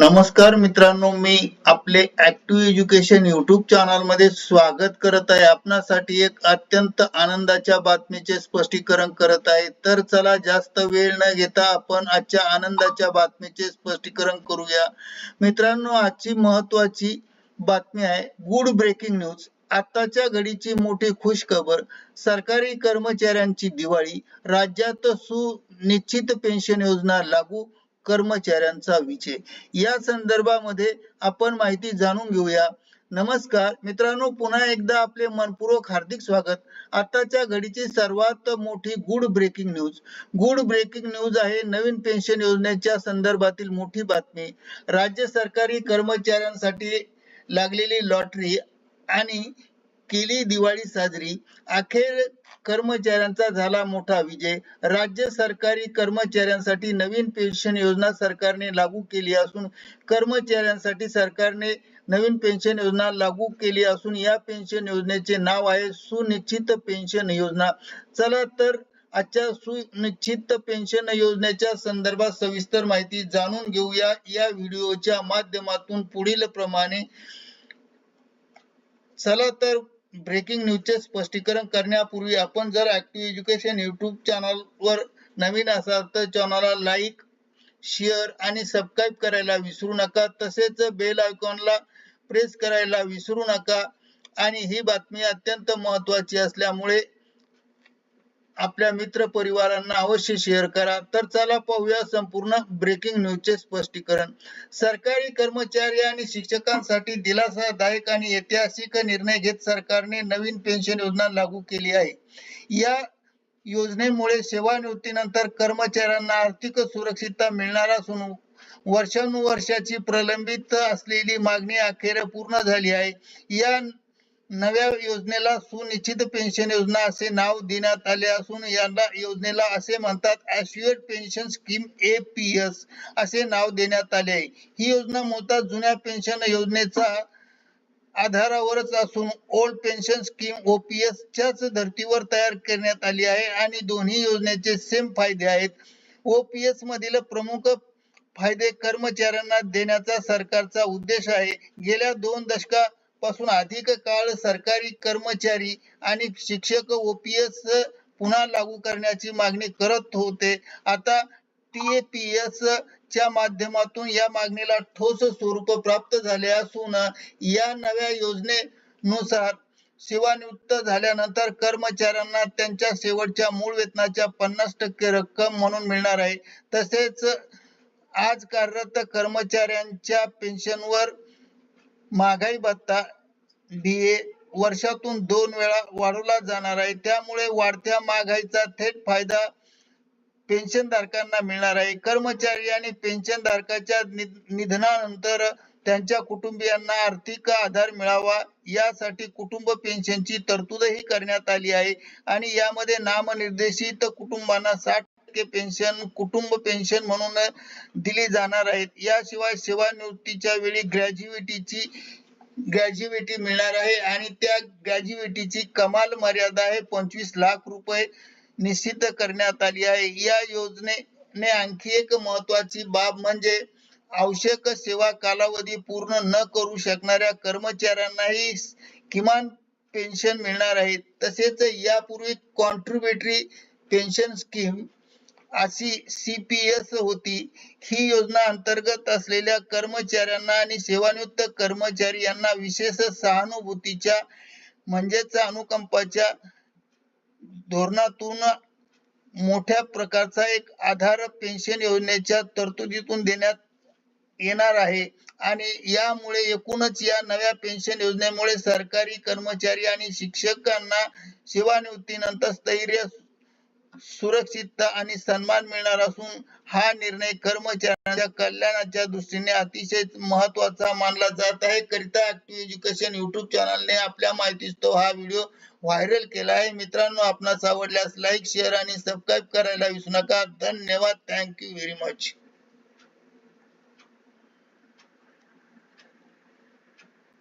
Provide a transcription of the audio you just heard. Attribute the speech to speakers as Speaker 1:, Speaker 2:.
Speaker 1: नमस्कार मित्रांनो मी आपले ऍक्टिव्ह एज्युकेशन युट्यूब चॅनलमध्ये स्वागत करत आहे. आपणासाठी एक अत्यंत आनंदाच्या बातमीचे स्पष्टीकरण करत आहे. तर चला जास्त वेळ न घेता आपण आजच्या आनंदाच्या बातमीचे स्पष्टीकरण करूया. मित्रांनो आजची महत्वाची बातमी आहे गुड ब्रेकिंग न्यूज आताच्या घडीची मोठी खुश खबर सरकारी कर्मचाऱ्यांची दिवाळी राज्यात सुनिश्चित पेन्शन योजना लागू कर्मचाऱ्यांचा विजय. या संदर्भामध्ये आपण माहिती जाणून घेऊया. नमस्कार मित्रांनो पुन्हा एकदा आपले मनपूर्वक हार्दिक स्वागत. आताच्या घडीची सर्वात मोठी good breaking news good breaking news आहे नवीन पेन्शन योजनेच्या संदर्भातील मोठी बातमी. राज्य सरकारी कर्मचाऱ्यांसाठी लागलेली लॉटरी आणि केली दिवाळी साजरी. अखेर कर्मचाऱ्यांचा झाला मोठा विजय. राज्य सरकारी कर्मचाऱ्यांसाठी नवीन पेन्शन योजना सरकारने लागू केली असून कर्मचाऱ्यांसाठी सरकारने नवीन पेन्शन योजना लागू केली असून या पेन्शन योजनेचे नाव आहे सुनिश्चित पेन्शन योजना. चला तर आजच्या सुनिश्चित पेन्शन योजनेच्या संदर्भात सविस्तर माहिती जाणून घेऊया. या व्हिडिओच्या माध्यमातून पुढील प्रमाणे चला तर ब्रेकिंग न्यूजचे स्पष्टीकरण करण्यापूर्वी आपण जर ऍक्टिव्ह एज्युकेशन युट्यूब चॅनलवर नवीन असाल तर चॅनलला लाईक शेअर आणि सबस्क्राईब करायला विसरू नका. तसेच बेल आयकॉनला प्रेस करायला विसरू नका. आणि ही बातमी अत्यंत महत्वाची असल्यामुळे आपल्या मित्र परिवारांना अवश्य शेअर करा. तर चला पाहूया संपूर्ण ब्रेकिंग न्यूजचे स्पष्टीकरण. सरकारी कर्मचारी आणि शिक्षकांसाठी दिलासादायक आणि ऐतिहासिक निर्णय घेत सरकारने नवीन पेन्शन योजना लागू केली आहे. या योजनेमुळे सेवानिवृत्तीनंतर कर्मचाऱ्यांना आर्थिक सुरक्षितता मिळणार असून वर्षानुवर्षाची प्रलंबित असलेली मागणी अखेर पूर्ण झाली आहे. या नव्या योजनेला सुनिश्चित पेन्शन योजना असे नाव देण्यात आले असून यांना योजनेला असे म्हणतात assured pension scheme A P S असे नाव देण्यात आले आहे. ही योजना मूळतः जुन्या पेन्शन योजनेचा आधारावरच असून ओल्ड पेन्शन स्कीम ओपीएस च्याच धर्तीवर तयार करण्यात आली आहे आणि दोन्ही योजनेचे सेम फायदे आहेत. ओपीएस मधील प्रमुख फायदे कर्मचाऱ्यांना देण्याचा सरकारचा उद्देश आहे. गेल्या दोन दशका पासून अधिक काळ सरकारी कर्मचारी आणि शिक्षक ओपीएस पुन्हा लागू करण्याची मागणी करत होते. आता टीएपीएस च्या माध्यमातून या मागणीला ठोस स्वरूप प्राप्त झाले असून या नव्या योजनेनुसार सेवानिवृत्त झाल्यानंतर कर्मचाऱ्यांना त्यांच्या शेवटच्या मूळ वेतनाच्या पन्नास टक्के रक्कम म्हणून मिळणार आहे. तसेच आज कार्यरत कर्मचाऱ्यांच्या पेन्शनवर महागाई भत्ता डीए वर्षातून दोन वेळा वाढवला जाणार आहे. त्यामुळे वाढत्या महागाईचा थेट फायदा पेन्शन धारकांना मिळणार आहे. कर्मचारी आणि पेन्शन धारकाच्या निधनानंतर त्यांच्या कुटुंबियांना आर्थिक आधार मिळावा. यासाठी कुटुंब पेन्शनची तरतूदही करण्यात आली आहे. आणि यामध्ये नामनिर्देशित कुटुंबांना साठ टक्के पेन्शन कुटुंब पेन्शन म्हणून दिली जाणार आहेत. याशिवाय सेवानिवृत्तीच्या वेळी ग्रॅज्युएटीची ग्रॅज्युएटी मिळणार आहे आणि त्या ग्रॅज्युएटीची कमाल मर्यादा आहे. पंचवीस लाख रुपये निश्चित करण्यात आली आहे. या योजनेने आणखी एक महत्वाची बाब म्हणजे आवश्यक सेवा कालावधी पूर्ण न करू शकणाऱ्या कर्मचाऱ्यांनाही किमान पेन्शन मिळणार आहे. तसेच यापूर्वी कॉन्ट्रीब्युटरी पेन्शन स्कीम अशी सीपीएस होती. ही योजना अंतर्गत असलेल्या कर्मचाऱ्यांना आणि सेवानिवृत्त कर्मचारी यांना विशेष सहानुभूतीच्या म्हणजेच अनुकंपाच्या धोरणातून मोठ्या प्रकारचा एक आधार पेन्शन योजनेच्या तरतुदीतून देण्यात येणार आहे. आणि यामुळे एकूणच या नव्या पेन्शन योजनेमुळे सरकारी कर्मचारी आणि शिक्षकांना सेवानिवृत्तीनंतर स्थैर्य सुरक्षितता आणि सन्मान मिळणार असून हा निर्णय कर्मचाऱ्यांच्या कल्याणाच्या दृष्टीने अतिशय महत्त्वाचा मानला जात आहे. करिता ऍक्टिव्ह एज्युकेशन युट्यूब चॅनलने आपल्या माहितीस्तव हा व्हिडिओ व्हायरल केला आहे. मित्रांनो आपणास आवडल्यास लाईक शेअर आणि सबस्क्राईब करायला विसरू नका. धन्यवाद. Thank you very much